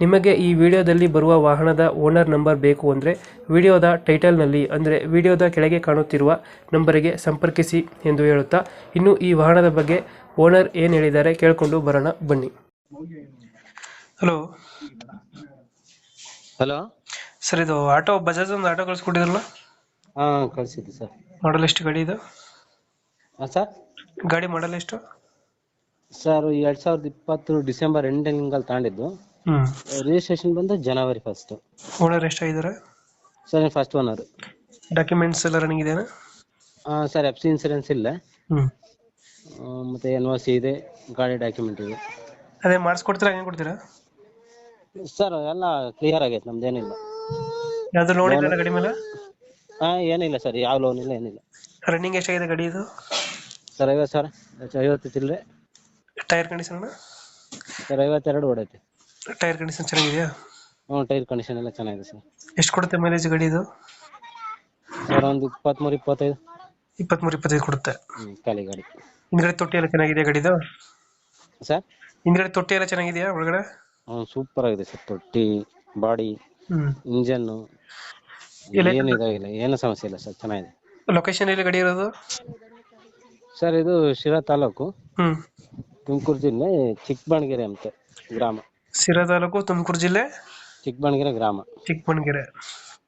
ನಿಮಗೆ ಈ ವಿಡಿಯೋದಲ್ಲಿ ಬರುವ ವಾಹನದ ಓನರ್ ನಂಬರ್ ಬೇಕು ಅಂದರೆ ವಿಡಿಯೋದ ಟೈಟಲ್ನಲ್ಲಿ ಅಂದರೆ ವಿಡಿಯೋದ ಕೆಳಗೆ ಕಾಣುತ್ತಿರುವ ನಂಬರಿಗೆ ಸಂಪರ್ಕಿಸಿ ಎಂದು ಹೇಳುತ್ತಾ ಇನ್ನು ಈ ವಾಹನದ ಬಗ್ಗೆ ಓನರ್ ಏನು ಹೇಳಿದ್ದಾರೆ ಕೇಳಿಕೊಂಡು ಬರೋಣ ಬನ್ನಿ. ಹಲೋ. ಹಲೋ. ಸರ್ ಇದು ಆಟೋ ಬಜಾಜ್ ಒಂದು ಆಟೋ ಕಳಿಸ್ಕೊಟ್ಟಿದ್ರಲ್ಲ? ಹಾ ಕಳಿಸಿದ್ದೆ ಸರ್. ಮಾಡಲ್ ಎಷ್ಟು ಗಾಡಿ ಇದು? ಹಾಂ ಸರ್? ಗಾಡಿ ಮಾಡಲ್ ಎಷ್ಟು? ಸರ್ ಎರಡ್ ಸಾವಿರದ ಇಪ್ಪತ್ತು ಡಿಸೆಂಬರ್ ಎಂಡಿಂಗಲ್ಲಿ ತಗೊಂಡಿದ್ದು ರಿಜಿಸ್ಟ್ರೇಷನ್ ಬಂದು ಜನವರಿ ಫಸ್ಟ್ ಓನರ್ ಎಷ್ಟಾಗಿದ್ದಾರೆ? ಸರ್ ಫಸ್ಟ್ ಓನರ್ ಡಾಕ್ಯುಮೆಂಟ್ಸ್ ಎಲ್ಲ ರನ್ನಿಂಗ್ ಇದೆಯಾ? ಆ ಸರ್ ಎಫ್ ಸಿ ಇನ್ಸೂರೆನ್ಸ್ ಇಲ್ಲ. ಹ್ಮ್. ಮತ್ತೆ ಎನ್ ಒ ಸಿ ಇದೆ ಗಾಡಿ ಡಾಕ್ಯುಮೆಂಟ್ ಇದೆ. ಅದೇ ಮಾಡಿಸ್ಕೊಡ್ತೀರಾ ಹೆಂಗೆ ಕೊಡ್ತೀರಾ? ಸರ್ ಎಲ್ಲ ಕ್ಲಿಯರ್ ಆಗೈತೆ ನಮ್ದೇನಿಲ್ಲ ಯಾವ್ದು ಲೋನ್ ಇಲ್ಲ ಗಾಡಿ ಮೇಲೆ? ಹಾಂ ಏನಿಲ್ಲ ಸರ್ ಯಾವ ಲೋನ್ ಇಲ್ಲ ಏನಿಲ್ಲ. ರನ್ನಿಂಗ್ ಎಷ್ಟಾಗಿದೆ ಗಾಡಿ ಇದು? ಸರ್ ಐವತ್ತು ಸರ್ ಐವತ್ತು ಚಿಲ್ಲರೆ ಟೈರ್ ಕಂಡೀಷನ್ ಸರ್ ಐವತ್ತೆರಡು ಹೊಡೈತೆ ಟೈರ್ ಕಂಡೀಷನ್ ಚೆನ್ನಾಗಿದೆಯಾ? ಹ್ಞೂ ಟೈರ್ ಕಂಡೀಷನ್ ಎಲ್ಲ ಚೆನ್ನಾಗಿದೆ ಸರ್. ಎಷ್ಟು ಕೊಡುತ್ತೆ ಮೈಲೇಜ್ ಗಾಡಿ ಇದು? ಸರ್ ಒಂದು ಇಪ್ಪತ್ತ್ಮೂರು ಇಪ್ಪತ್ತೈದು. ಇಪ್ಪತ್ಮೂರು ಇಪ್ಪತ್ತೈದು ಕೊಡುತ್ತೆ. ಹ್ಞೂ ಖಾಲಿ ಗಾಡಿ. ಹಿಂದ್ಗಡೆ ತೊಟ್ಟಿ ಎಲ್ಲ ಚೆನ್ನಾಗಿದೆಯಾ ಗಾಡಿದು ಸರ್? ಹಿಂದ್ಗಡೆ ತೊಟ್ಟಿ ಎಲ್ಲ ಚೆನ್ನಾಗಿದೆಯಾ ಒಳಗಡೆ? ಹ್ಞೂ ಸೂಪರ್ ಆಗಿದೆ ಸರ್ ತೊಟ್ಟಿ ಬಾಡಿ ಹ್ಮ್. ಇಂಜನ್ನು ಎಲ್ಲ- ಏನು ಇದಾಗಿಲ್ಲ ಏನು ಸಮಸ್ಯೆ ಇಲ್ಲ ಸರ್ ಚೆನ್ನಾಗಿದೆ. ಲೊಕೇಶನ್ ಎಲ್ಲಿ ಗಾಡಿ ಇರೋದು? ಸರ್ ಇದು ಶಿರಾ ತಾಲೂಕು. ಹ್ಮ್. ತುಮಕೂರು ಜಿಲ್ಲೆ ಚಿಕ್ಕಬಣಗೆರೆ ಅಂತ ಗ್ರಾಮ. ಸಿರಾ ತಾಲೂಕು ತುಮಕೂರು ಜಿಲ್ಲೆ? ಚಿಕ್ಕಬಣಗೆರೆ ಗ್ರಾಮ. ಚಿಕ್ಕಬಣಗೆರೆ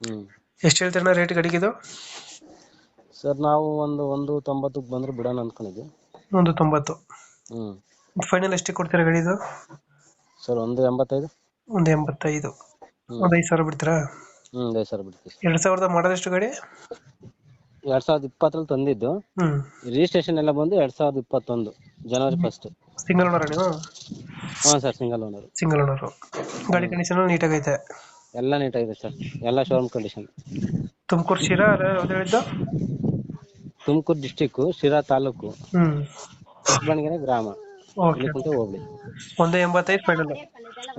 ಹ್ಮ್. ಎಷ್ಟು ಹೇಳ್ತೀರಣ್ಣ ರೇಟ್ ಗಡಿಗಿದು ಸರ್ ನಾವು ಒಂದು ಒಂದು ತೊಂಬತ್ತಕ್ಕೆ ಬಂದ್ರೆ ಬಿಡೋಣ ಅಂದ್ಕೊಂಡಿದ್ವಿ ಒಂದು ತೊಂಬತ್ತು. ಹ್ಮ್. ಫೈನಲ್ ಎಷ್ಟು ಕೊಡ್ತೀರಾ ಗಡಿದು ಸರ್ ಒಂದು ಎಂಬತ್ತೈದು. ಒಂದು ಎಂಬತ್ತೈದು. ಒಂದು ಐದು ಸಾವಿರ ಬಿಡ್ತೀರಾ? ಹ್ಮ್ ಐದು ಸಾವಿರ ಬಿಡ್ತೀವಿ ಎರಡು ಸಾವಿರದ ಮಾಡೋದೆಷ್ಟು ಗಾಡಿ? ಎರಡ್ ಸಾವಿರದ ಇಪ್ಪತ್ತರಲ್ಲಿ ತಂದಿದ್ದು. ಹ್ಮ್. ರಿಜಿಸ್ಟ್ರೇಷನ್ ಎಲ್ಲ ಬಂದು ಎರಡ್ ಸಾವಿರದ ಇಪ್ಪತ್ತೊಂದು ಜನವರಿ ಫಸ್ಟ್ ಸಿಂಗಲ್ ಓನರ್ ನೀವು? ಹಾಂ sir single owner single owner ಗಾಡಿ ಕಂಡೀಷನ್ ನೀಟಾಗೈತೆ ಎಲ್ಲ ನೀಟಾಗಿದೆ ಸರ್. ಎಲ್ಲ ಶೋರೂಮ್ ಕಂಡೀಷನ್ ತುಮಕೂರು ಶಿರಾ ಅಲ್ಲ ಯಾವ್ದು ಹೇಳಿದ್ದು? ತುಮಕೂರು ಡಿಸ್ಟಿಕ್ಕು ಶಿರಾ ತಾಲೂಕು. ಹ್ಮ್. ಚಿಕ್ಕಬಣಗೆರೆ ಗ್ರಾಮ. ಓಕೆ ಇಲ್ಲಿಕುಂಟೆ ಹೋಗ್ಲಿ. ಒಂದು ಎಂಬತ್ತೈದು ಫೈನಲ್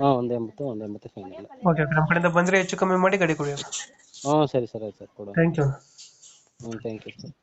ಹಾಂ ಒಂದು ಎಂಬತ್ತು ಒಂದು ಎಂಬತ್ತು ಫೈನಲ್ ಓಕೆ ನಮ್ಮ ಕಡೆಯಿಂದ ಬಂದರೆ ಹೆಚ್ಚು ಕಮ್ಮಿ ಮಾಡಿ ಗಾಡಿ ಕೊಡಿ. ಹ್ಞೂ ಸರಿ ಸರ್ ಆಯ್ತು ಸರ್. ಕೊಡು ಥ್ಯಾಂಕ್ ಯು ಹ್ಞೂ ಥ್ಯಾಂಕ್ ಯು ಸರ್